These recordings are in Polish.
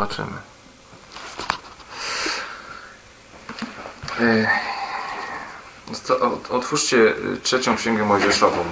Zobaczymy. Ot- Otwórzcie y, trzecią księgę mojżeszową.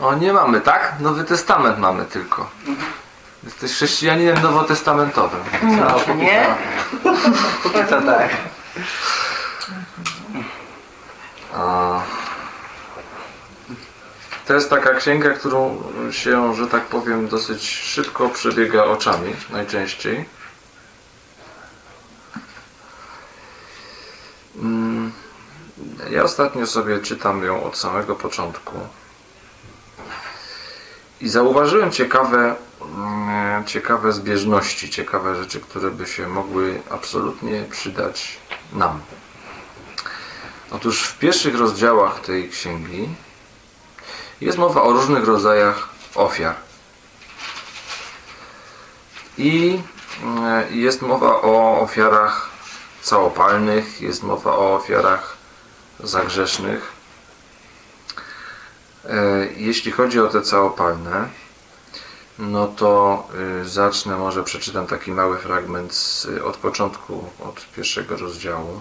O, nie mamy, tak? Nowy Testament mamy tylko. Jesteś chrześcijaninem nowotestamentowym. No, nie? To tak. To jest taka księga, którą się, że tak powiem, dosyć szybko przebiega oczami, najczęściej. Mm, Ja ostatnio sobie czytam ją od samego początku. I zauważyłem ciekawe, mm, ciekawe zbieżności, ciekawe rzeczy, które by się mogły absolutnie przydać nam. Otóż w pierwszych rozdziałach tej księgi jest mowa o różnych rodzajach ofiar. I e, jest mowa o ofiarach całopalnych, jest mowa o ofiarach zagrzesznych. E, Jeśli chodzi o te całopalne, no to y, zacznę, może przeczytam taki mały fragment od początku, od pierwszego rozdziału.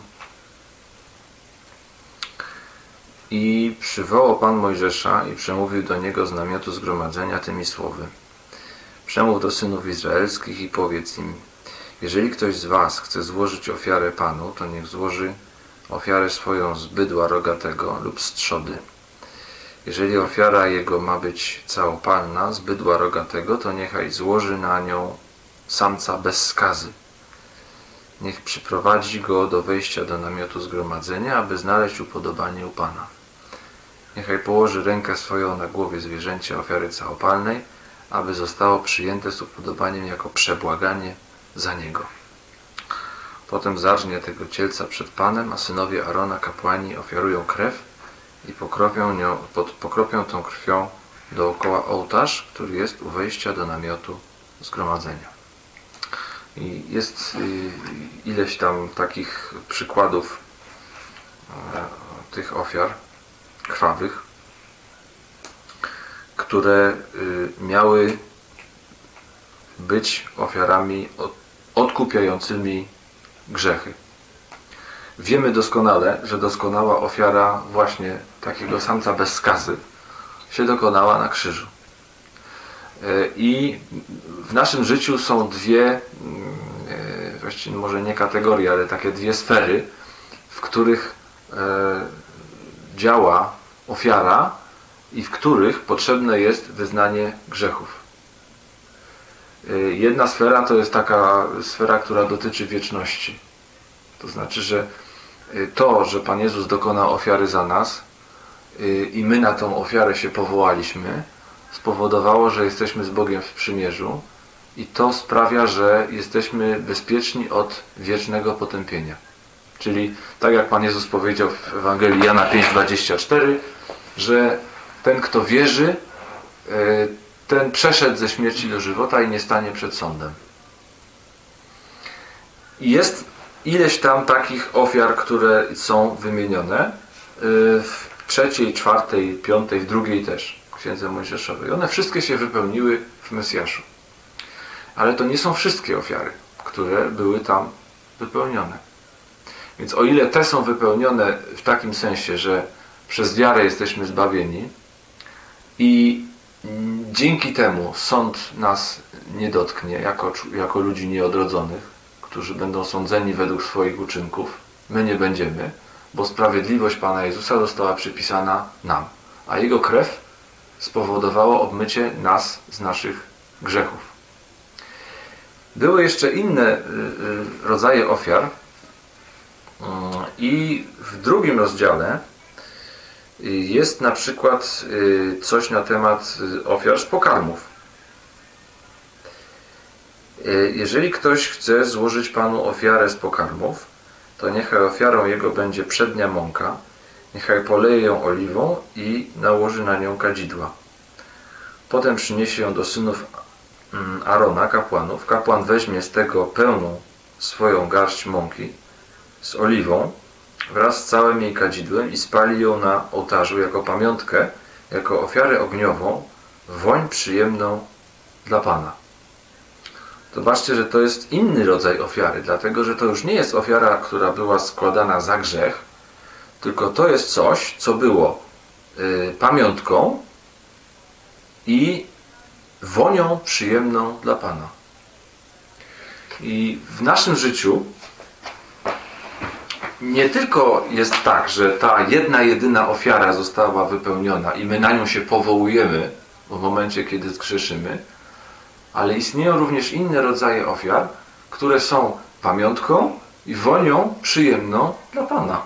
I przywołał Pan Mojżesza i przemówił do niego z namiotu zgromadzenia tymi słowy. Przemów do synów izraelskich i powiedz im, jeżeli ktoś z was chce złożyć ofiarę Panu, to niech złoży ofiarę swoją z bydła rogatego lub z trzody. Jeżeli ofiara jego ma być całopalna z bydła rogatego, to niechaj złoży na nią samca bez skazy. Niech przyprowadzi go do wejścia do namiotu zgromadzenia, aby znaleźć upodobanie u Pana. Niechaj położy rękę swoją na głowie zwierzęcia ofiary całopalnej, aby zostało przyjęte z upodobaniem jako przebłaganie za niego. Potem zarżnie tego cielca przed Panem, a synowie Arona, kapłani, ofiarują krew i pokropią, nią, pod, pokropią tą krwią dookoła ołtarz, który jest u wejścia do namiotu zgromadzenia. I jest y, ileś tam takich przykładów e, tych ofiar krwawych, które y, miały być ofiarami od- odkupiającymi grzechy. Wiemy doskonale, że doskonała ofiara właśnie takiego samca bez skazy się dokonała na krzyżu. E, I w naszym życiu są dwie, e, właściwie może nie kategorie, ale takie dwie sfery, w których działa ofiara i w których potrzebne jest wyznanie grzechów. E, Jedna sfera to jest taka sfera, która dotyczy wieczności. To znaczy, że e, to, że Pan Jezus dokonał ofiary za nas e, i my na tą ofiarę się powołaliśmy, spowodowało, że jesteśmy z Bogiem w przymierzu i to sprawia, że jesteśmy bezpieczni od wiecznego potępienia. Czyli tak jak Pan Jezus powiedział w Ewangelii Jana 5,24, że ten kto wierzy, e, ten przeszedł ze śmierci do żywota i nie stanie przed sądem. I jest ileś tam takich ofiar, które są wymienione e, w trzeciej, czwartej, piątej, w drugiej też Księdze Mojżeszowej. One wszystkie się wypełniły w Mesjaszu. Ale to nie są wszystkie ofiary, które były tam wypełnione. Więc o ile te są wypełnione w takim sensie, że przez wiarę jesteśmy zbawieni i dzięki temu sąd nas nie dotknie jako, jako ludzi nieodrodzonych, którzy będą sądzeni według swoich uczynków, my nie będziemy, bo sprawiedliwość Pana Jezusa została przypisana nam, a Jego krew spowodowała obmycie nas z naszych grzechów. Były jeszcze inne y, y, rodzaje ofiar, I w drugim rozdziale y, jest na przykład y, coś na temat y, ofiar z pokarmów. Jeżeli ktoś chce złożyć Panu ofiarę z pokarmów, to niechaj ofiarą jego będzie przednia mąka, niechaj poleje ją oliwą i nałoży na nią kadzidła. Potem przyniesie ją do synów mm, Arona, kapłanów. Kapłan weźmie z tego pełną swoją garść mąki z oliwą wraz z całym jej kadzidłem i spali ją na ołtarzu jako pamiątkę, jako ofiarę ogniową woń przyjemną dla Pana. Zobaczcie, że to jest inny rodzaj ofiary, dlatego że to już nie jest ofiara, która była składana za grzech, tylko to jest coś, co było y, pamiątką i wonią przyjemną dla Pana. I w naszym życiu nie tylko jest tak, że ta jedna, jedyna ofiara została wypełniona i my na nią się powołujemy w momencie, kiedy zgrzeszymy, ale istnieją również inne rodzaje ofiar, które są pamiątką i wonią przyjemną dla Pana.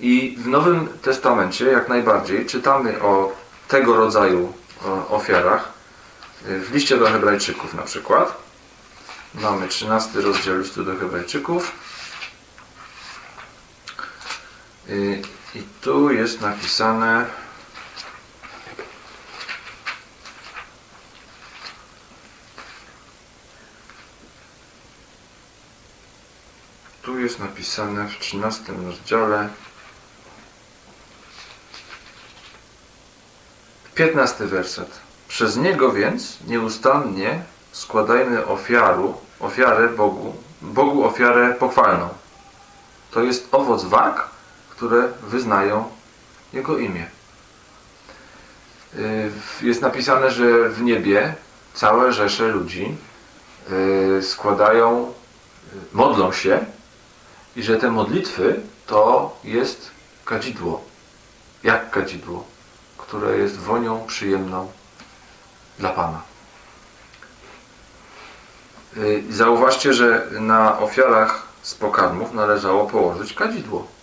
I w Nowym Testamencie jak najbardziej czytamy o tego rodzaju o, ofiarach. W liście do Hebrajczyków na przykład. Mamy 13 rozdział listu do Hebrajczyków. Y, I tu jest napisane Tu jest napisane w 13 rozdziale 15 werset. Przez niego więc nieustannie składajmy ofiaru, ofiarę Bogu, Bogu ofiarę pochwalną. To jest owoc walk, które wyznają Jego imię. Y, Jest napisane, że w niebie całe rzesze ludzi y, składają, y, modlą się i że te modlitwy to jest kadzidło. Jak kadzidło? które jest wonią przyjemną dla Pana. Zauważcie, że na ofiarach z pokarmów należało położyć kadzidło.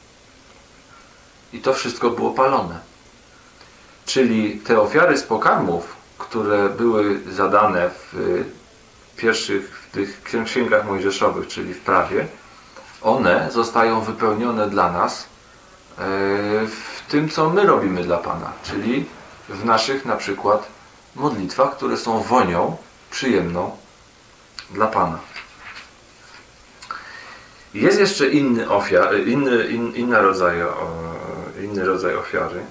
I to wszystko było palone. Czyli te ofiary z pokarmów, które były zadane w y, pierwszych w tych księgach mojżeszowych, czyli w prawie, one zostają wypełnione dla nas w tym, co my robimy dla Pana, czyli w naszych na przykład modlitwach, które są wonią przyjemną dla Pana. Jest jeszcze inny, ofiar, inny, in, inny, rodzaj, inny rodzaj ofiary.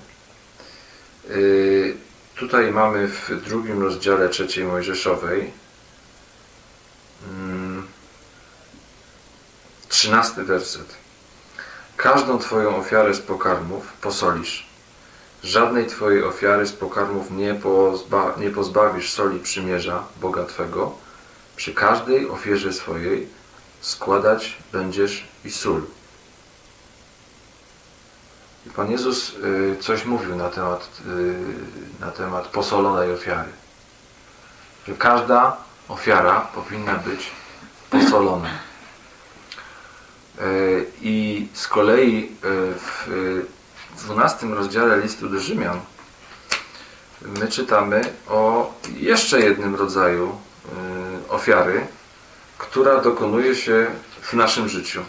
Yy, tutaj mamy w drugim rozdziale trzeciej Mojżeszowej mm, trzynasty werset. Każdą Twoją ofiarę z pokarmów posolisz. Żadnej Twojej ofiary z pokarmów nie, pozba nie pozbawisz soli przymierza Boga Twego. Przy każdej ofierze swojej składać będziesz i sól. Pan Jezus y, coś mówił na temat, y, na temat posolonej ofiary. Że każda ofiara powinna być posolona. I z kolei w 12 rozdziale listu do Rzymian my czytamy o jeszcze jednym rodzaju ofiary, która dokonuje się w naszym życiu.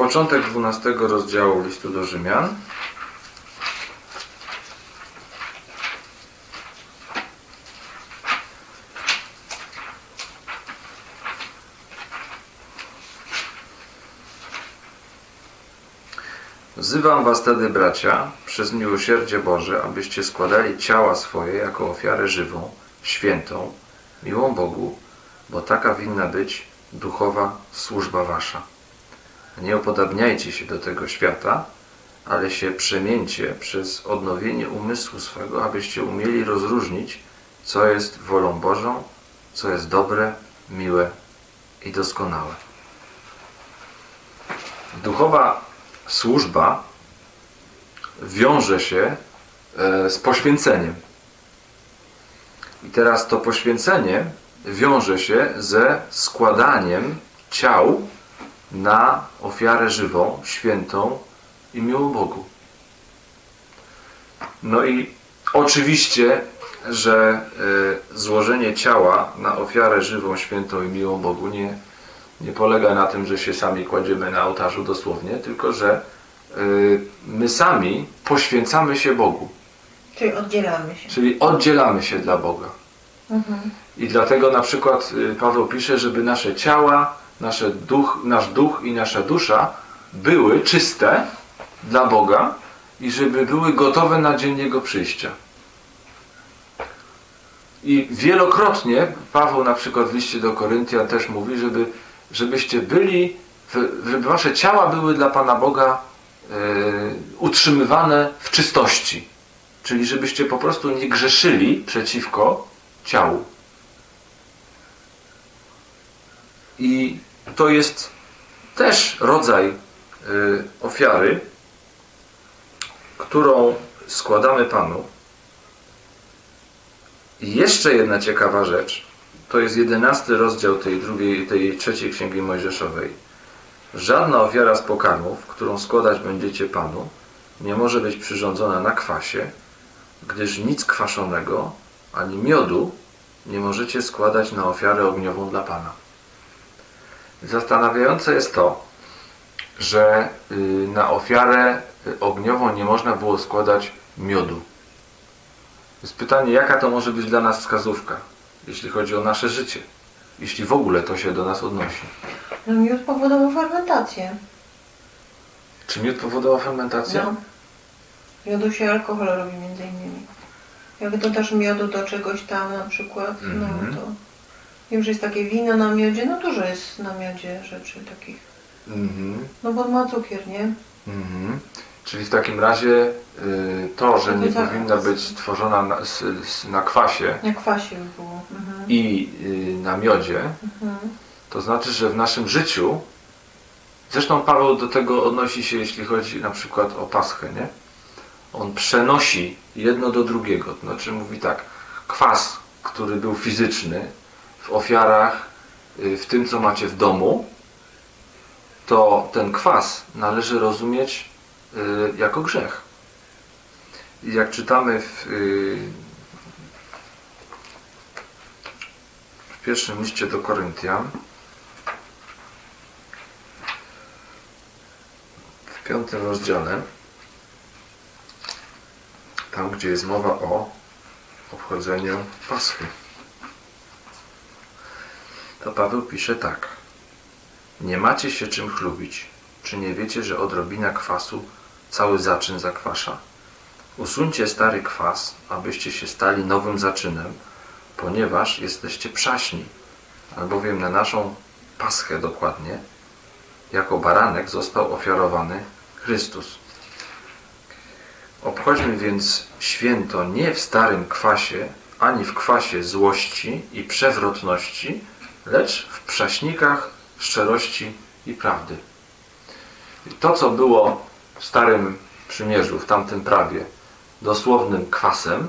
Początek 12 rozdziału listu do Rzymian. Wzywam was tedy, bracia, przez miłosierdzie Boże, abyście składali ciała swoje jako ofiarę żywą, świętą, miłą Bogu, bo taka winna być duchowa służba wasza. Nie upodabniajcie się do tego świata, ale się przemieńcie przez odnowienie umysłu swego, abyście umieli rozróżnić, co jest wolą Bożą, co jest dobre, miłe i doskonałe. Duchowa służba wiąże się e, z poświęceniem. I teraz to poświęcenie wiąże się ze składaniem ciał na ofiarę żywą, świętą i miłą Bogu. No i oczywiście, że e, złożenie ciała na ofiarę żywą, świętą i miłą Bogu nie nie polega na tym, że się sami kładziemy na ołtarzu dosłownie, tylko że y, my sami poświęcamy się Bogu. Czyli oddzielamy się. Czyli oddzielamy się dla Boga. Mhm. I dlatego na przykład y, Paweł pisze, żeby nasze ciała, nasze duch, nasz duch i nasza dusza były czyste dla Boga i żeby były gotowe na dzień Jego przyjścia. I wielokrotnie Paweł na przykład w liście do Koryntian też mówi, żeby, żebyście byli, żeby wasze ciała były dla Pana Boga e, utrzymywane w czystości. Czyli żebyście po prostu nie grzeszyli przeciwko ciału. I to jest też rodzaj y, ofiary, którą składamy Panu. I jeszcze jedna ciekawa rzecz, to jest jedenasty rozdział tej drugiej, tej trzeciej księgi Mojżeszowej. Żadna ofiara z pokarmów, którą składać będziecie Panu, nie może być przyrządzona na kwasie, gdyż nic kwaszonego ani miodu nie możecie składać na ofiarę ogniową dla Pana. Zastanawiające jest to, że y, na ofiarę y, ogniową nie można było składać miodu. Jest pytanie, jaka to może być dla nas wskazówka, jeśli chodzi o nasze życie, jeśli w ogóle to się do nas odnosi. No miód powodował fermentację. Czy miód powodował fermentację? No. Miodu się alkohol robi między innymi. Jak dodasz miodu do czegoś tam na przykład, Mhm. no to wiem, że jest takie wino na miodzie, no dużo jest na miodzie rzeczy takich. Mhm. No bo ma cukier, nie? Mhm. Czyli w takim razie y, to, że nie Tak. powinna być tworzona na, s- s- na kwasie Jak kwasie by było. Mhm. i y, na miodzie, Mhm. to znaczy, że w naszym życiu, zresztą Paweł do tego odnosi się, jeśli chodzi na przykład o Paschę, nie? On przenosi jedno do drugiego. To znaczy mówi tak, kwas, który był fizyczny w ofiarach, y, w tym co macie w domu, to ten kwas należy rozumieć y, jako grzech. I jak czytamy w, y, w pierwszym liście do Koryntian, w piątym rozdziale, tam gdzie jest mowa o obchodzeniu Paschy, to Paweł pisze tak. Nie macie się czym chlubić. Czy nie wiecie, że odrobina kwasu cały zaczyn zakwasza? Usuńcie stary kwas, abyście się stali nowym zaczynem, ponieważ jesteście przaśni, albowiem na naszą paschę dokładnie, jako baranek został ofiarowany Chrystus. Obchodźmy więc święto nie w starym kwasie, ani w kwasie złości i przewrotności, lecz w prześnikach szczerości i prawdy. I to, co było w Starym Przymierzu, w tamtym prawie, dosłownym kwasem,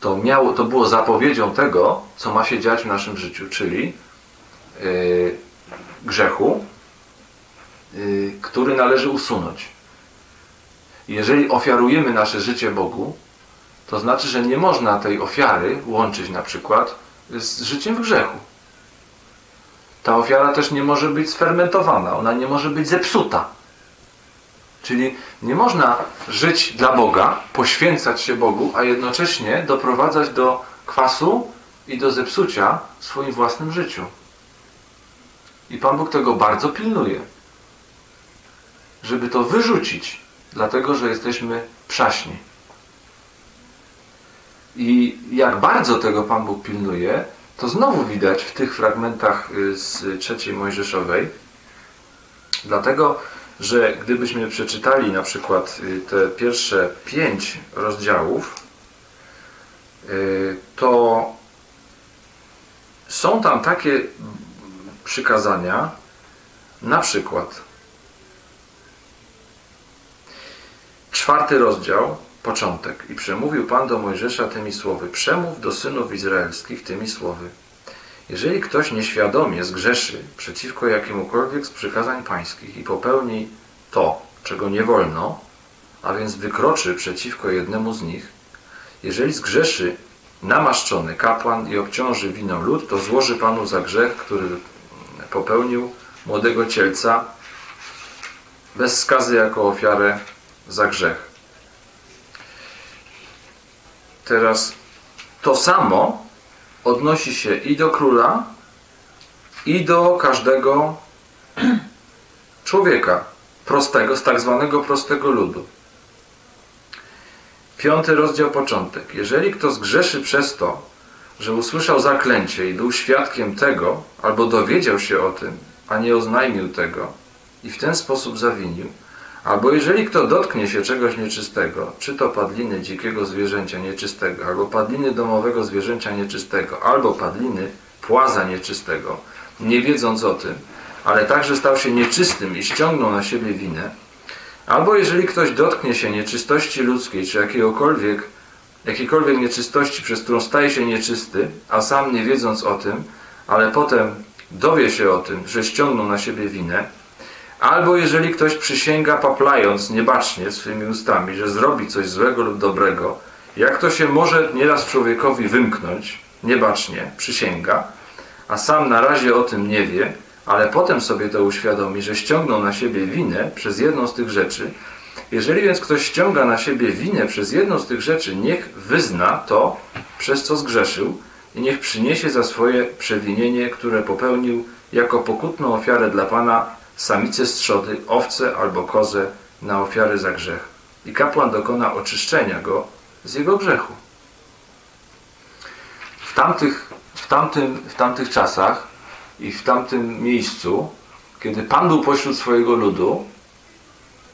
to, miało, to było zapowiedzią tego, co ma się dziać w naszym życiu, czyli yy, grzechu, yy, który należy usunąć. Jeżeli ofiarujemy nasze życie Bogu, to znaczy, że nie można tej ofiary łączyć na przykład z życiem w grzechu. Ta ofiara też nie może być sfermentowana, ona nie może być zepsuta. Czyli nie można żyć dla Boga, poświęcać się Bogu, a jednocześnie doprowadzać do kwasu i do zepsucia w swoim własnym życiu. I Pan Bóg tego bardzo pilnuje, żeby to wyrzucić, dlatego że jesteśmy przaśni. I jak bardzo tego Pan Bóg pilnuje, to znowu widać w tych fragmentach y, z trzeciej Mojżeszowej. Dlatego, że gdybyśmy przeczytali na przykład y, te pierwsze pięć rozdziałów, y, to są tam takie przykazania, na przykład czwarty rozdział, początek. I przemówił Pan do Mojżesza tymi słowy. Przemów do synów izraelskich tymi słowy. Jeżeli ktoś nieświadomie zgrzeszy przeciwko jakiemukolwiek z przykazań pańskich i popełni to, czego nie wolno, a więc wykroczy przeciwko jednemu z nich, jeżeli zgrzeszy namaszczony kapłan i obciąży winą lud, to złoży Panu za grzech, który popełnił młodego cielca bez skazy jako ofiarę za grzech. Teraz to samo odnosi się i do króla, i do każdego człowieka. prostego, z tak zwanego prostego ludu. Piąty rozdział, początek. Jeżeli kto zgrzeszy przez to, że usłyszał zaklęcie i był świadkiem tego, albo dowiedział się o tym, a nie oznajmił tego i w ten sposób zawinił, albo jeżeli kto dotknie się czegoś nieczystego, czy to padliny dzikiego zwierzęcia nieczystego, albo padliny domowego zwierzęcia nieczystego, albo padliny płaza nieczystego, nie wiedząc o tym, ale także stał się nieczystym i ściągnął na siebie winę, albo jeżeli ktoś dotknie się nieczystości ludzkiej, czy jakiegokolwiek, jakiejkolwiek nieczystości, przez którą staje się nieczysty, a sam nie wiedząc o tym, ale potem dowie się o tym, że ściągnął na siebie winę, albo jeżeli ktoś przysięga paplając niebacznie swymi ustami, że zrobi coś złego lub dobrego, jak to się może nieraz człowiekowi wymknąć, niebacznie, przysięga, a sam na razie o tym nie wie, ale potem sobie to uświadomi, że ściągnął na siebie winę przez jedną z tych rzeczy. Jeżeli więc ktoś ściąga na siebie winę przez jedną z tych rzeczy, niech wyzna to, przez co zgrzeszył i niech przyniesie za swoje przewinienie, które popełnił jako pokutną ofiarę dla Pana samicę z trzody, owcę albo kozę na ofiarę za grzech. I kapłan dokona oczyszczenia go z jego grzechu. W tamtych, w tamtym, w tamtych czasach i w tamtym miejscu, kiedy Pan był pośród swojego ludu,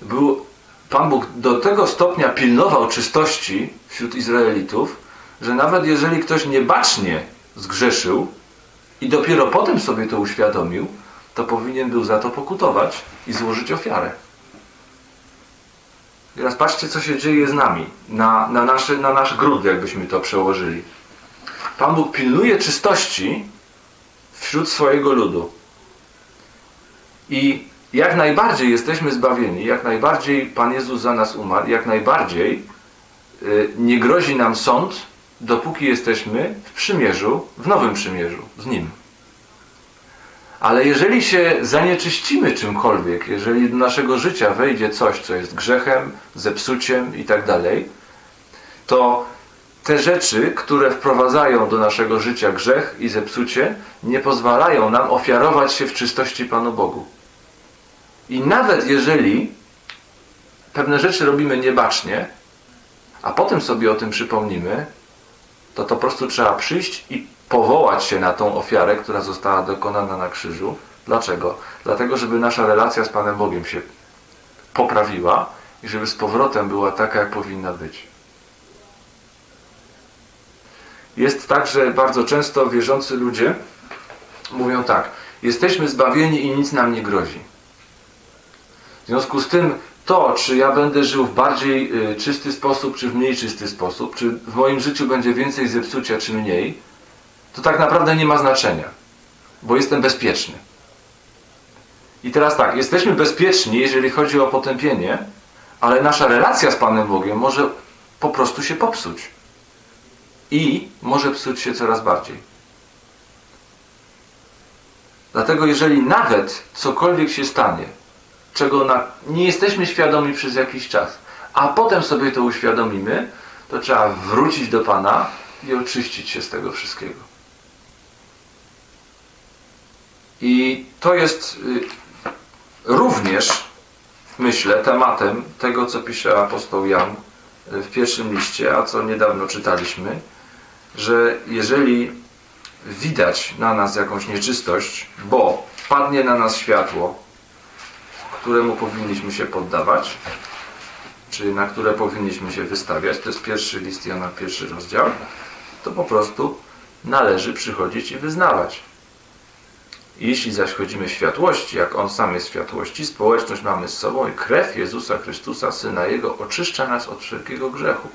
był, Pan Bóg do tego stopnia pilnował czystości wśród Izraelitów, że nawet jeżeli ktoś niebacznie zgrzeszył i dopiero potem sobie to uświadomił, to powinien był za to pokutować i złożyć ofiarę. Teraz patrzcie, co się dzieje z nami, na, na, nasze, na nasz gród, jakbyśmy to przełożyli. Pan Bóg pilnuje czystości wśród swojego ludu. I jak najbardziej jesteśmy zbawieni, jak najbardziej Pan Jezus za nas umarł, jak najbardziej y, nie grozi nam sąd, dopóki jesteśmy w przymierzu, w nowym przymierzu z Nim. Ale jeżeli się zanieczyścimy czymkolwiek, jeżeli do naszego życia wejdzie coś, co jest grzechem, zepsuciem i tak dalej, to te rzeczy, które wprowadzają do naszego życia grzech i zepsucie, nie pozwalają nam ofiarować się w czystości Panu Bogu. I nawet jeżeli pewne rzeczy robimy niebacznie, a potem sobie o tym przypomnimy, to to po prostu trzeba przyjść i powołać się na tą ofiarę, która została dokonana na krzyżu. Dlaczego? Dlatego, żeby nasza relacja z Panem Bogiem się poprawiła i żeby z powrotem była taka, jak powinna być. Jest tak, że bardzo często wierzący ludzie mówią tak: Jesteśmy zbawieni i nic nam nie grozi. W związku z tym, to, czy ja będę żył w bardziej y, czysty sposób, czy w mniej czysty sposób, czy w moim życiu będzie więcej zepsucia, czy mniej, to tak naprawdę nie ma znaczenia, bo jestem bezpieczny. I teraz tak, jesteśmy bezpieczni, jeżeli chodzi o potępienie, ale nasza relacja z Panem Bogiem może po prostu się popsuć. I może psuć się coraz bardziej. Dlatego, jeżeli nawet cokolwiek się stanie, czego na, nie jesteśmy świadomi przez jakiś czas, a potem sobie to uświadomimy, to trzeba wrócić do Pana i oczyścić się z tego wszystkiego. I to jest y, również, myślę, tematem tego, co pisze apostoł Jan y, w pierwszym liście, a co niedawno czytaliśmy, że jeżeli widać na nas jakąś nieczystość, bo padnie na nas światło, któremu powinniśmy się poddawać, czy na które powinniśmy się wystawiać, to jest pierwszy list Jana, pierwszy rozdział, to po prostu należy przychodzić i wyznawać. Jeśli zaś chodzimy w światłości, jak On sam jest w światłości, społeczność mamy z sobą i krew Jezusa Chrystusa, Syna Jego, oczyszcza nas od wszelkiego grzechu.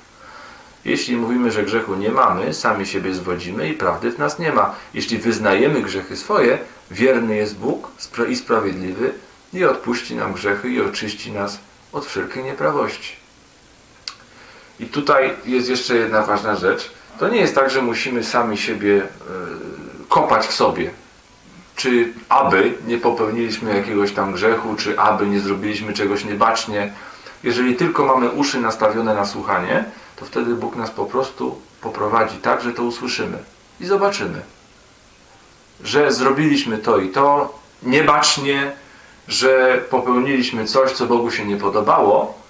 Jeśli mówimy, że grzechu nie mamy, sami siebie zwodzimy i prawdy w nas nie ma. Jeśli wyznajemy grzechy swoje, wierny jest Bóg i sprawiedliwy i odpuści nam grzechy i oczyści nas od wszelkiej nieprawości. I tutaj jest jeszcze jedna ważna rzecz. To nie jest tak, że musimy sami siebie e, kopać w sobie. Czy aby nie popełniliśmy jakiegoś tam grzechu, czy aby nie zrobiliśmy czegoś niebacznie. Jeżeli tylko mamy uszy nastawione na słuchanie, to wtedy Bóg nas po prostu poprowadzi tak, że to usłyszymy i zobaczymy, że zrobiliśmy to i to niebacznie, że popełniliśmy coś, co Bogu się nie podobało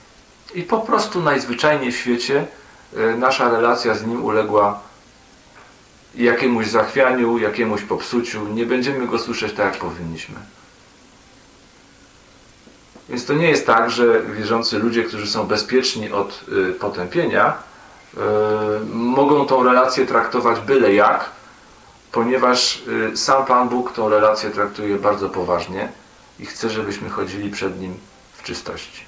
i po prostu najzwyczajniej w świecie e, nasza relacja z Nim uległa jakiemuś zachwianiu, jakiemuś popsuciu. Nie będziemy Go słyszeć tak, jak powinniśmy. Więc to nie jest tak, że wierzący ludzie, którzy są bezpieczni od y, potępienia, y, mogą tą relację traktować byle jak, ponieważ y, sam Pan Bóg tą relację traktuje bardzo poważnie i chce, żebyśmy chodzili przed Nim w czystości.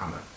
Amen.